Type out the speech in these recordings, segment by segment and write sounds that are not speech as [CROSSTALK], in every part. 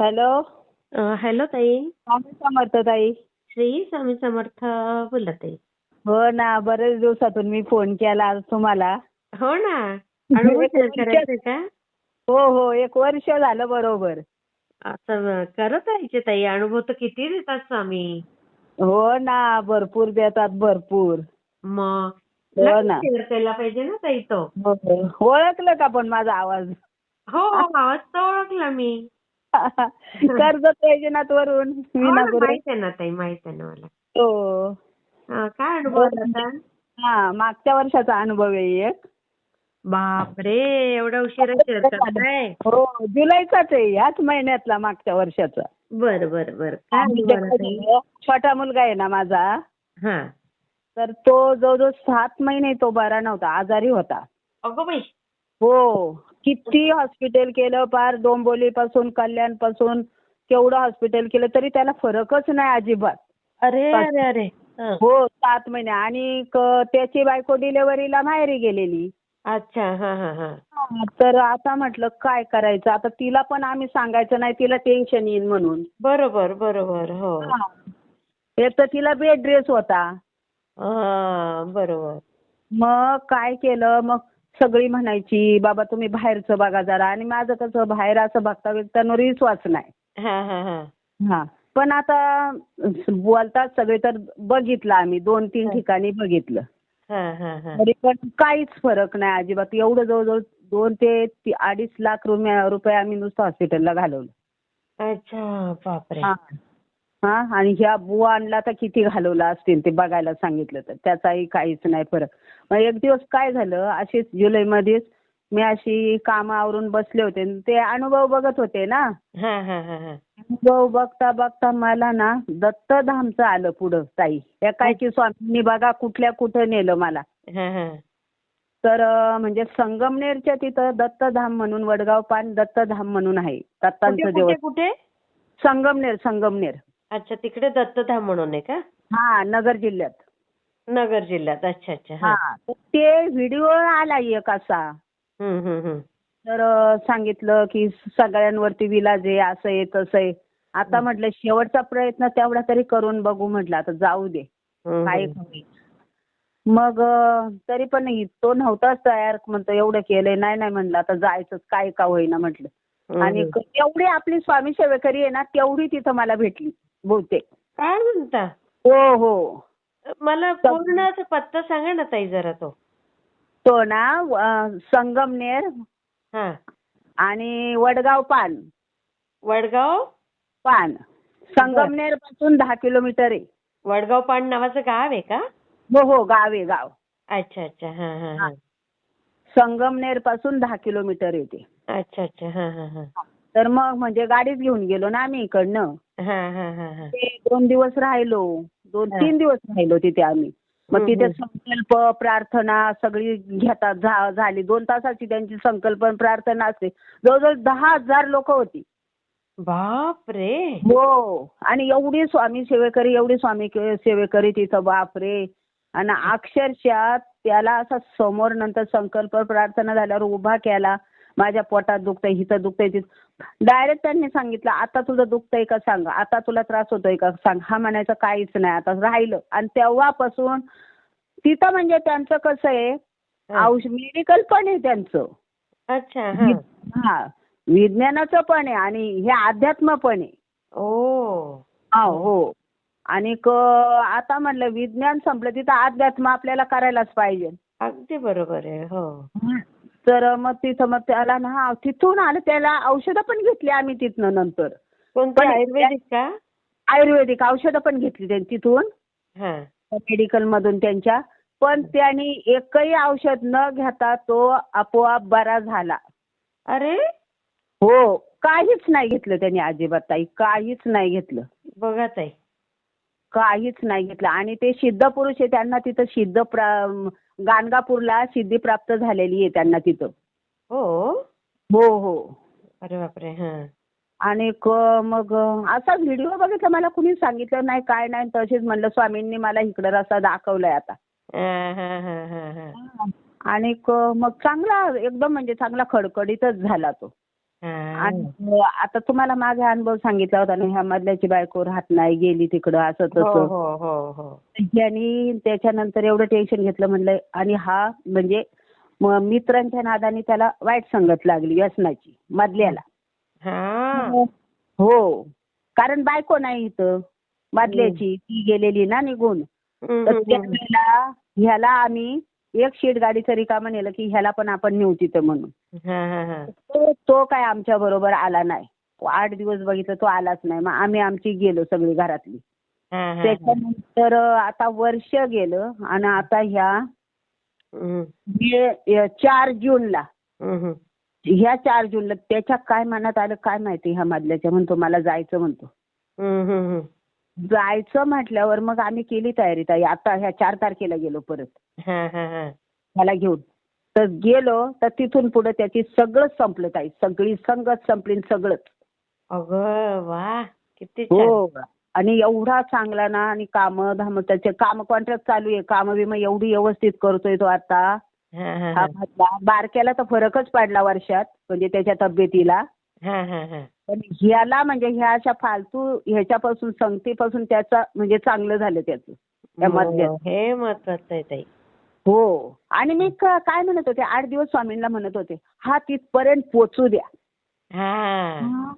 Hello. Hello ताई. स्वामी समर्थ ताई. श्री स्वामी समर्थ बोलत आहे हो ना बरेच दिवसातून मी फोन केला आज तुम्हाला. हो ना [LAUGHS] करायचंय का? हो हो एक वर्ष झालं बरोबर. असं करत राहायचे ताई अनुभव तर किती देतात स्वामी. हो ना भरपूर देतात भरपूर. मग हो ना. केला पाहिजे ना ताई तो. हो, हो. ओळखलं का पण माझा आवाज? हो हो आवाज तर ओळखला मी. [LAUGHS] कर्जत वैजनाथ वरून हो माहीत आहे ना ताई माहीत आहे ना मला. हो. हा, काय अनुभव होता हा मागच्या वर्षाचा अनुभव आहे एक. बापरे एवढा उशिरा शेअर करताय? हो जुलैचाच आहे ह्याच महिन्यातला मागच्या वर्षाचा. बर बर बर. काय आणि अनुभव आला ते ताई कसं, छोटा मुलगा आहे ना माझा. हा. तर तो जवळजवळ सात महिने तो बरा नव्हता आजारी होता. अगो बाई. हो किती हॉस्पिटल केलं पार डोंबिवलीपासून कल्याणपासून केवढं हॉस्पिटल केलं तरी त्याला फरकच नाही अजिबात. अरे अरे अरे. हं. सात महिने. आणि क- त्याची बायको डिलेव्हरीला माहेरी गेलेली. अच्छा हा हा हा. तर आता म्हटलं काय करायचं? आता तिला पण आम्ही सांगायचं नाही तिला टेन्शन येईल म्हणून. बरोबर बरोबर हो. एक तर तिला बेड ड्रेस होता. हा बरोबर. मग काय केलं? मग सगळी म्हणायची बाबा तुम्ही बाहेरचं बघा जरा. आणि माझं कसं बाहेर असं बघता बघता विश्वास नाही. हा हा हा. हा. पण आता बोलतात सगळे तर बघितलं आम्ही दोन तीन. ठिकाणी बघितलं. हा हा हा. तरी पण काहीच फरक नाही अजिबात. एवढं जवळजवळ दोन ते ती- अडीच लाख रुपये रुपये आम्ही नुसतं हॉस्पिटलला घालवलं. अच्छा बापरे. हा. हा आणि ह्या बुवा आणला तर किती घालवला असतील ते बघायला सांगितलं तर. त्याचाही काहीच नाही फरक. मग एक दिवस काय झालं अशीच जुलैमध्येच मी अशी कामं आवरून बसले होते. ते अनुभव बघत होते ना. हा हा हा हा. अनुभव बघता बघता मला ना दत्तधामचं आलं पुढं ताई. या काय की स्वामींनी बघा कुठल्या कुठं नेलं मला. हा हा. तर अं, म्हणजे संगमनेरच्या तिथं दत्तधाम म्हणून वडगाव पान दत्तधाम म्हणून आहे. कुठे दत्तांचं कुठे देवस्थान. कुठे? संगमनेर संगमनेर. अच्छा तिकडे दत्तधाम म्हणून आहे का? हा नगर जिल्ह्यात. नगर जिल्ह्यात. अच्छा अच्छा. हा. हा तर ते व्हिडिओ आला एक असा. हम्म हम्म हम्म. तर अं, सांगितलं की सगळ्यांवरती विलाज आहे असं आहे तसं आहे. आता म्हटलं शेवटचा प्रयत्न तेवढा तरी करून बघू म्हटलं. आता जाऊ दे. हम्म, काय हम्म. होईल. मग अं, तरी पण नाही, तो नव्हताच तयार. म्हणतो एवढं केलंय. नाही नाही म्हटलं आता जायचंच. काय का होईना म्हटलं. हम्म, आणि हम्म. तेवढी आपली स्वामी सेवेकरी आहे ना तेवढी तिथं मला भेटली. बहुतेक काय म्हणता? हो हो. मला पूर्ण पत्ता सांगा ना ताई जरा तो. तो ना अं, संगमनेर हा. आणि वडगाव पान. वडगाव? पान. संगमनेरपासून दहा किलोमीटर आहे. वडगाव पाण नावाचं गाव आहे का? हो हो गाव आहे गाव. अच्छा अच्छा. हा हा हा. संगमनेरपासून दहा किलोमीटर येते. अच्छा अच्छा. हा हा. हा. तर मग म्हणजे गाडीच घेऊन गेलो ना आम्ही इकडनं. ते दोन दिवस राहिलो. दोन. तीन दिवस राहिलो तिथे आम्ही. मग तिथे. संकल्प प्रार्थना सगळी घेतात. झाली. दोन तासाची त्यांची संकल्प प्रार्थना असते. जवळजवळ दहा हजार लोक होती. बाप रे हो. आणि एवढी स्वामी सेवेकरी एवढी स्वामी सेवेकरी तिथं बापरे! आणि अक्षरशः त्याला असा समोर नंतर संकल्प प्रार्थना झाल्यावर उभा केला. माझ्या पोटात दुखतंय हिथं दुखतंय तिथं डायरेक्ट त्यांनी सांगितलं आता तुझं दुखतंय का सांग आता तुला त्रास होतोय का सांग. हा म्हणायचं काहीच नाही आता राहिलं. आणि तेव्हापासून तिथं म्हणजे त्यांचं कसं आहे. औषध मेडिकल पण आहे त्यांचं. अच्छा हा. हा विज्ञानाचं पण आहे आणि हे अध्यात्म पण आहे. ओ. हा हो. आणि क आता म्हणलं विज्ञान संपलं तिथं अध्यात्म आपल्याला करायलाच पाहिजे. अगदी बरोबर आहे हो. तर मग तिथं मग त्याला ना तिथून आलं त्याला औषधं पण घेतली आम्ही तिथनं नंतर. कोणतं पण- आयुर्वेदिक का? आयुर्वेदिक औषधं पण घेतली त्यांनी तिथून. हा. मेडिकल मधून त्यांच्या. पण त्यांनी एकही औषध न घेता तो आपोआप बरा झाला. अरे? हो काहीच नाही घेतलं त्यांनी अजिबात ताई काहीच नाही घेतलं. बघा ताई. काहीच नाही घेतलं. आणि ते सिद्ध पुरुष आहे त्यांना तिथं सिद्ध प्रा- गाणगापूरला सिद्धी प्राप्त झालेली आहे त्यांना तिथं. हो? हो हो. अरे बापरे हा. आणि मग असा व्हिडिओ बघितला मला कुणी सांगितलं नाही काय नाही तसेच म्हणलं स्वामींनी मला इकडं रस्ता दाखवलाय आता. हा, हा, हा, हा, हा. आणि मग चांगला एकदम म्हणजे चांगला खडखडीतच झाला तो. आणि आता तुम्हाला माझा अनुभव सांगितला होता ना ह्या मधल्याची बायको राहत नाही गेली तिकडं असं हो तसं. हो हो हो. त्यांनी त्याच्यानंतर एवढं टेन्शन घेतलं म्हणलं आणि हा म्हणजे म- मित्रांच्या नादाने त्याला वाईट संगत लागली व्यसनाची मधल्याला. हा. हो. कारण बायको नाही इथं मधल्याची. ती गेलेली ना निघून. हम्म, तर हम्म, हम्म. त्यावेळेला ह्याला आम्ही एक शीट गाडीचं रिकामं नेलं की ह्याला पण आपण नेऊ तिथं म्हणून. हा हा हा. तो तो काय आमच्या बरोबर आला नाही. आठ दिवस बघितलं तो आलाच नाही. मग आम्ही आमची गेलो सगळी घरातली. हा, हा, हा. त्याच्यानंतर आता वर्ष गेलं आणि आता ह्या हम्म, मे- अ, चार जूनला. हम्म. ह्या चार जूनला त्याच्या काय मनात आलं काय माहिती ह्या मधल्याच्या म्हणतो मला जायचं म्हणतो. हम्म, हम्म, हम्म. जायचं म्हटल्यावर मग आम्ही केली तयारी ताई. आता ह्या चार तारखेला गेलो परत. हा, हा, हा. त्याला घेऊन. तर गेलो तर तिथून पुढे त्याची सगळंच संपलं ताई. सगळी संगत संपली सगळंच. अगं वा. किती हो. आणि एवढा चांगला ना आणि काम धाम त्याचे काम कॉन्ट्रॅक्ट चालू आहे. काम बिम एवढी व्यवस्थित करतोय तो आता. बारक्याला तर फरकच पडला वर्षात म्हणजे त्याच्या तब्येतीला. पण ह्याला म्हणजे ह्या अशा फालतू ह्याच्यापासून संगतीपासून त्याचं म्हणजे चांगलं झालं त्याचं. हो, हे महत्वाचं आहे ताई. हो. आणि मी क- काय म्हणत होते आठ दिवस स्वामींना म्हणत होते हा तिथपर्यंत पोचू द्या. हा.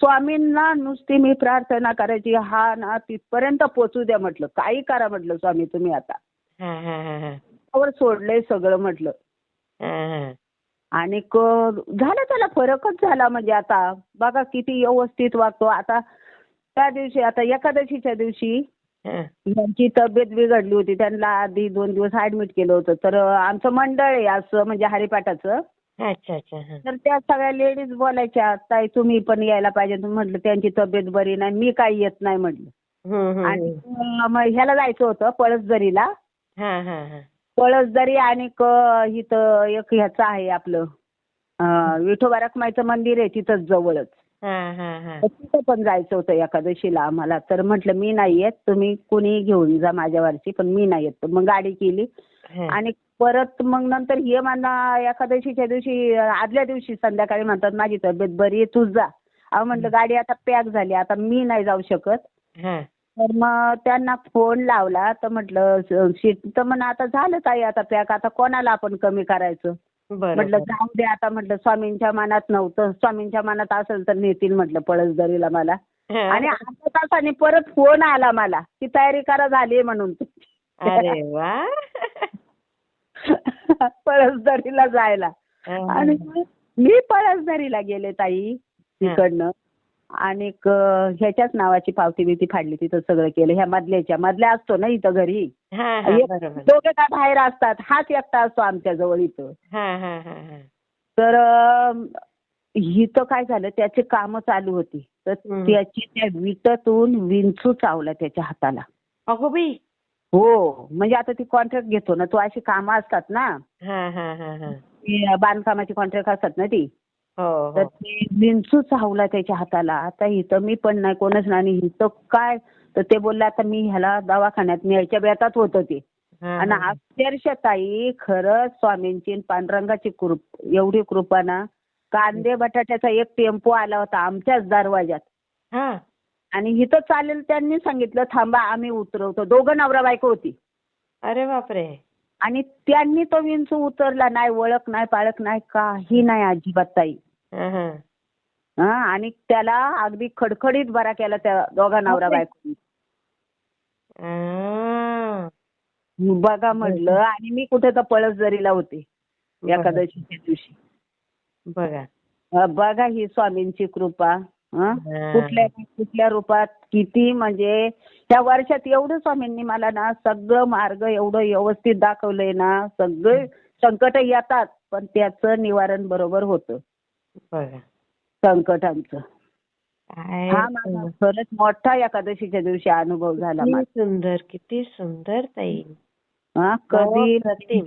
स्वामींना नुसती मी प्रार्थना करायची हा ना तिथपर्यंत पोचू द्या म्हटलं. काही करा म्हटलं स्वामी तुम्ही आता. हा, हा, हा, हा. सोडलंय सगळं म्हटलं. हा, हा. आणि क- झाला त्याला फरकच झाला म्हणजे आता. बघा किती व्यवस्थित वागतो. आता त्या दिवशी आता एकादशीच्या दिवशी हा. यांची तब्येत बिघडली होती. त्यांना आधी दोन दिवस ऍडमिट केलं होतं. तर आमचं मंडळ आहे असं म्हणजे हरिपाठाचं. अच्छा अच्छा हा. तर त्या सगळ्या लेडीज बोलायच्या ताई तुम्ही पण यायला पाहिजे. तुम्ही म्हटलं त्यांची तब्येत बरी नाही मी काही येत नाही म्हटलं. हम्म, हम्म, आणि हम्म. मग ह्याला जायचं होतं पळसदरीला. हा, हा, हा. पळसदरी आणि क- इथं एक ह्याचं आहे आपलं अं, विठोबा रखमाईचं मंदिर आहे तिथंच जवळच. तिथं पण जायचं होतं एकादशीला आम्हाला. तर म्हटलं मी नाही येत तुम्ही कुणी घेऊन जा माझ्यावरची पण मी नाही येत. तर मग गाडी केली. आणि परत मग नंतर हे म्हणा एकादशीच्या दिवशी आदल्या दिवशी संध्याकाळी म्हणतात माझी तब्येत बरी आहे तू जा. अहो म्हटलं गाडी आता पॅक झाली आता मी नाही जाऊ शकत. तर मग त्यांना फोन लावला तर म्हटलं सीट तर म्हण आता झालं ताई आता पॅक आता कोणाला आपण कमी करायचं? म्हटलं जाऊ दे आता म्हटलं स्वामींच्या मनात नव्हतं. स्वामींच्या मनात असेल तर नेतील म्हटलं पळसदरीला मला. आणि अर्ध्या तासाने परत फोन आला मला की तयारी करा झाली म्हणून. अरे वा. [LAUGHS] पळसदरीला जायला. आणि मी पळसदरीला गेले ताई तिकडनं. आणि क- ह्याच्याच नावाची पावती बिवती फाडली तिथं सगळं केलं. ह्या मधल्याच्या मधल्या असतो ना इथं घरी? हा, हा, एक- बरोबर. दोघे का बाहेर असतात हाच एकटा असतो आमच्या जवळ इथं. हा हा हा हा. तर अं, इथं काय झालं त्याची कामं चालू होती. तर हम्म. त्याची त्या विटातून विंचू चावला त्याच्या हाताला. अगो बाई. हो म्हणजे आता ती कॉन्ट्रॅक्ट घेतो ना तो अशी कामं असतात ना. हा हा हा हा. ती बांधकामाची कॉन्ट्रॅक्ट असतात ना ती. तर हो. ते विंचू चावला त्याच्या हाताला. आता इथं मी पण नाही कोणच नाही. आणि इथं काय? तर ते बोलले आता मी ह्याला दवाखान्यात न्यायच्या बेतात होतं ते. हा, आणि हा. अक्षरशः ताई खरंच स्वामींची पांडुरंगाची कृप एवढी कृपा ना. कांदे बटाट्याचा एक टेम्पो आला होता आमच्याच दरवाजात हा आणि इथं चालेल त्यांनी सांगितलं थांबा आम्ही उतरवतो. दोघं नवरा बायको होती. अरे बापरे. आणि त्यांनी तो विंचू उतरला नाही ओळख नाही पाळख नाही काही नाही अजिबात ताई. हा, आणि त्याला अगदी खडखडीत बरा केला त्या दोघा नवरा बायको. बघा म्हटलं आणि मी कुठे तर पळसदरीला होते एकादशीच्या दिवशी. बघा. बघा ही स्वामींची कृपा. कुठल्या कुठल्या रूपात किती म्हणजे त्या वर्षात एवढं स्वामींनी मला ना सगळं मार्ग एवढं व्यवस्थित दाखवलंय ना सगळे संकट येतात पण त्याचं निवारण बरोबर होतं. संकटांचं हा माझा खरंच मोठा एकादशीच्या दिवशी अनुभव झाला माझा. सुंदर किती सुंदर ताई. हा कधी अप्रतिम.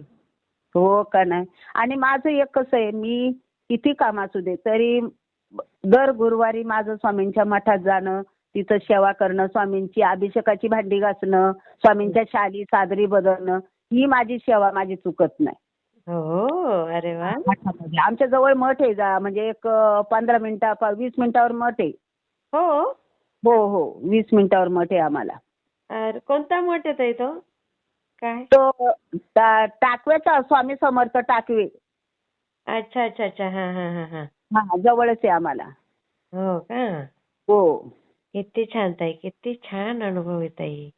हो का नाही. आणि माझं एक कसं आहे मी किती काम असू दे तरी दर गुरुवारी माझं स्वामींच्या मठात जाणं तिथं सेवा करणं स्वामींची अभिषेकाची भांडी घासणं स्वामींच्या शाली सादरी बदलणं ही माझी सेवा माझी चुकत नाही. हो अरे वा. मठामध्ये आमच्या जवळ मठ आहे जा म्हणजे एक पंधरा मिनिटा प- वीस मिनिटावर मठ आहे. हो? हो हो. वीस मिनिटावर मठ आहे आम्हाला. अरे कोणता मठ आहे ताई तो? काय? तो टा- टाकवेचा स्वामी समर्थ टाकवे. अच्छा अच्छा अच्छा. हा हा हा हा. हा जवळच आहे आम्हाला. हो का? हो. किती छान ताई किती छान अनुभव आहे ताई.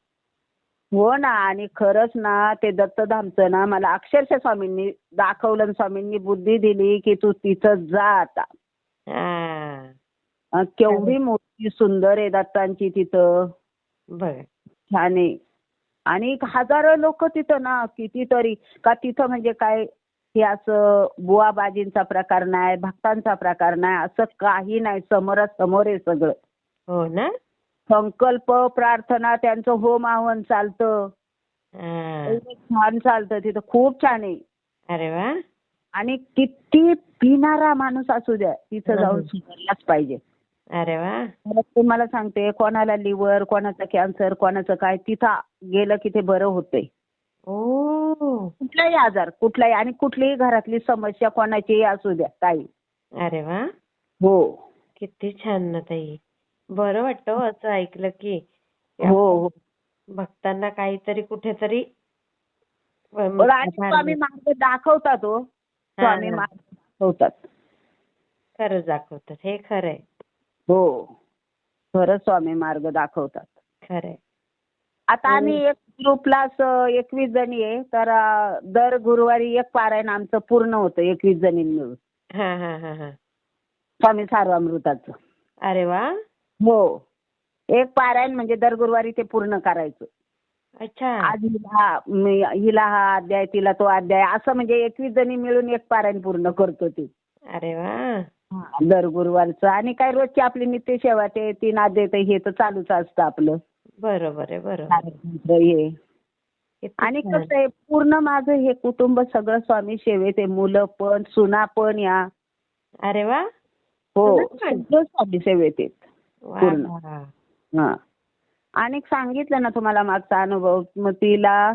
हो ना आणि खरंच ना ते दत्तधामचं ना मला अक्षरशः स्वामींनी दाखवलं आणि स्वामींनी बुद्धी दिली की तू तिथं जा आता. हा. अं, केवढी मोठी सुंदर आहे दत्तांची तिथं. बघ छान आहे. आणि हजारो लोक तिथं ना कितीतरी का तिथं म्हणजे काय हे असं बुवाबाजींचा प्रकार नाही भक्तांचा प्रकार नाही असं काही नाही समोरासमोर आहे सगळं. हो ना? संकल्प प्रार्थना त्यांचं होम आवन चालतं. हा. एवढं छान चालतं तिथं. खूप छान आहे. अरे वा. आणि किती पिणारा माणूस असू द्या तिथं. जाऊन सुधारलाच पाहिजे. अरे वा. तुम्हाला सांगते कोणाला लिव्हर कोणाचं कॅन्सर कोणाचं काय तिथं गेलं की ते बरं होतंय. ओ. कुठलाही आजार कुठलाही आणि कुठलीही घरातली समस्या कोणाचीही असू द्या काही. अरे वा. हो. किती छान ना ताई. बरं वाटतं हो असं ऐकलं की. हो हो. भक्तांना काहीतरी कुठेतरी आणि स्वामी मार्ग दाखवतात हो. स्वामी हा. मार्ग दाखवतात. खरंच दाखवतात हे खरंय. हो. खरंच स्वामी मार्ग दाखवतात. खरंय. आता आम्ही एक ग्रुपला एकवीस जणी आहे तर दर गुरुवारी एक पारायण आमचं पूर्ण होतं एकवीस जणी मिळून हा हा हा हा. स्वामी सार्वामृताचं. अरे वा! हो. एक पारायण म्हणजे दर गुरुवारी ते पूर्ण करायचं. अच्छा. आज हिला मी- हिला हा अध्याय तिला तो अध्याय असं म्हणजे एकवीस जणी मिळून एक पारायण पूर्ण करतो ते. अरे वा. दर गुरुवारचं. आणि काय रोजची आपली नित्य सेवा ते तीन अध्याय तर हे तर चालूच असतं आपलं. बरोबर आहे बरोबर. हे. किती आणि छान. कसं आहे पूर्ण माझं हे कुटुंब सगळं स्वामी सेवेत आहे मुलं पण सुना पण या. अरे वा. हो सुना पण? सगळं स्वामी सेवेत आहेत पूर्ण. हा. आणि सांगितलं ना तुम्हाला मागचा अनुभव मग तिला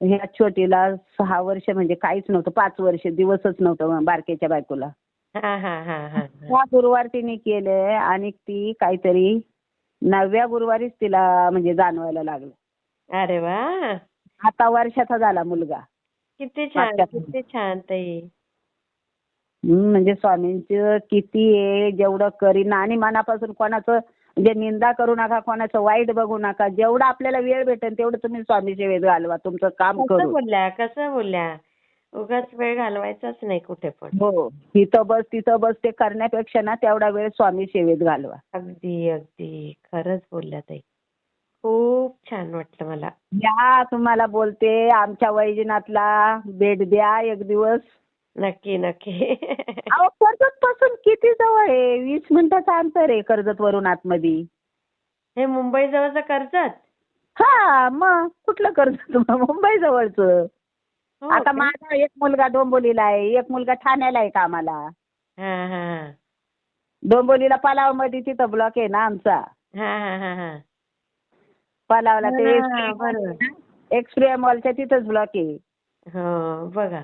ह्या छोटीला सहा वर्ष म्हणजे काहीच नव्हतं पाच वर्ष दिवसच नव्हतं बारकेच्या बायकोला. हा हा हा हा हा. ह्या गुरुवार तिने केले आणि ती काहीतरी नवव्या गुरुवारीच तिला म्हणजे जाणवायला लागलं. अरे वा. आता वर्षाचा झाला मुलगा. किती छान किती छान ताई. म्हणजे स्वामींचं किती आहे जेवढं करीन आणि मनापासून कोणाचं म्हणजे निंदा करू नका कोणाचं वाईट बघू नका. जेवढं आपल्याला वेळ भेटेल तेवढं तुम्ही स्वामी सेवेत घालवा. तुमचं काम कसं करू बोलल्या? कसं बोलल्या? उगाच वेळ घालवायचाच नाही कुठे पण. हो. तिथं बस तिथं बस ते करण्यापेक्षा ना तेवढा वेळ स्वामी सेवेत घालवा. अगदी अगदी. खरंच बोलल्या ताई. खूप छान वाटलं मला. या तुम्हाला बोलते. आमच्या वैजनाथला भेट द्या एक दिवस. नक्की नक्की. अहो कर्जत पासून किती जवळ आहे? वीस मिनिटाचं अंतर आहे कर्जत वरून आतमध्ये. हे मुंबई जवळचं कर्जत? हा मग कुठलं कर्जत मुंबई जवळचं. हो आता का? माझा एक मुलगा डोंबोलीला आहे एक मुलगा ठाण्याला आहे कामाला. हा हा हा. डोंबोलीला पलावमध्ये तिथं ब्लॉक आहे ना आमचा. हा हा हा हा. पलावला ते हा, बरोबर. एक्सप्रे मॉलच्या तिथंच ब्लॉक आहे. हो बघा.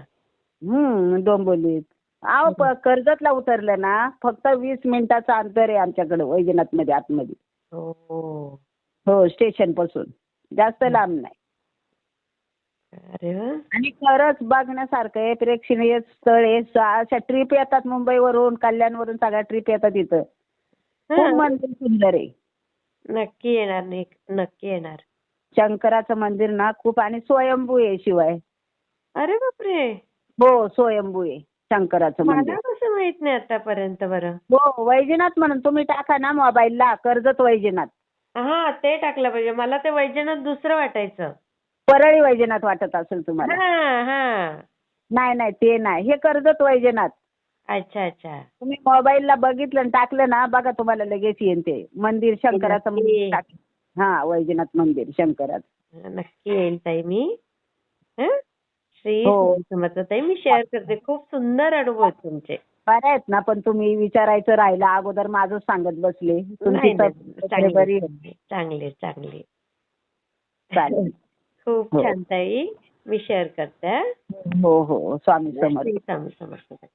हम्म डोंबोलीत अहो प- कर्जतला उतरलं ना फक्त वीस मिनिटाचं अंतर आहे आमच्याकडे वैजनाथमध्ये आतमध्ये. हो. हो स्टेशनपासून जास्त लांब नाही. अरे वा. आणि खरंच बघण्यासारखं आहे प्रेक्षणीय स्थळ आहे. सा- अशा ट्रिप येतात मुंबईवरून कल्याणवरून सगळ्या ट्रिप येतात इथं. खूप हा. मंदिर सुंदर आहे. नक्की येणार नक्की येणार. शंकराचं मंदिर ना खूप आणि स्वयंभू आहे शिवाय. अरे बापरे! हो स्वयंभू आहे शंकराचं मंदिर. मला कसं माहीत नाही आतापर्यंत बरं. हो वैजनाथ म्हणून तुम्ही टाका ना मोबाईलला कर्जत वैजनाथ. हा ते टाकलं पाहिजे. मला ते वैजनाथ दुसरं वाटायचं. परळी वैजनाथ वाटत असेल तुम्हाला. हा हा. नाही नाही ते नाही. हे कर्जत वैजनाथ. अच्छा अच्छा. तुम्ही मोबाईलला बघितलं आणि टाकलं ना बघा तुम्हाला लगेच येईन ते. मंदिर शंकराचं. मंदिर टाक- हा वैजनाथ मंदिर शंकराचं. नक्की येईल ताई मी. हं? श्री हो. मी शेअर करते. खूप सुंदर अनुभव आहेत तुमचे. बरं आहेत ना पण तुम्ही विचारायचं राहिलं अगोदर माझं सांगत बसले. तुमची बरी. चांगले चांगले चालेल. [LAUGHS] खूप हो. छान ताई. मी शेअर करते हं. हो. स्वामी समर्थ. स्वामी समर्थ.